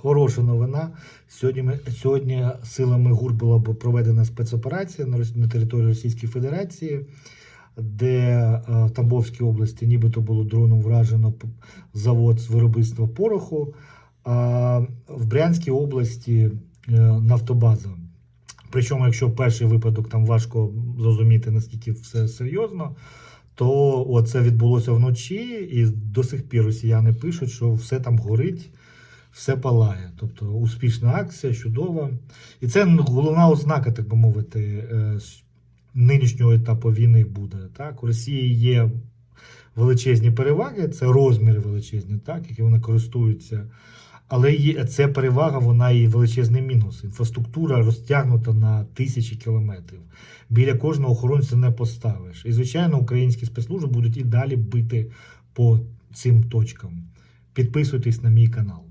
хороша новина. Сьогодні, сьогодні силами ГУР була проведена спецоперація на, на території Російської Федерації, де е, в Тамбовській області нібито було дроном вражено завод з виробництва пороху, а в Брянській області е, нафтобаза. Причому, якщо перший випадок там важко зрозуміти, наскільки все серйозно, то це відбулося вночі, і до сих пір росіяни пишуть, що все там горить, все палає. Тобто успішна акція, чудова. І це головна ознака, так би мовити, е, нинішнього етапу війни буде. Так? У Росії є величезні переваги, це розміри величезні, так, які вони користуються. Але ця перевага, вона і величезний мінус. Інфраструктура розтягнута на тисячі кілометрів. Біля кожного охоронця не поставиш. І, звичайно, українські спецслужби будуть і далі бити по цим точкам. Підписуйтесь на мій канал.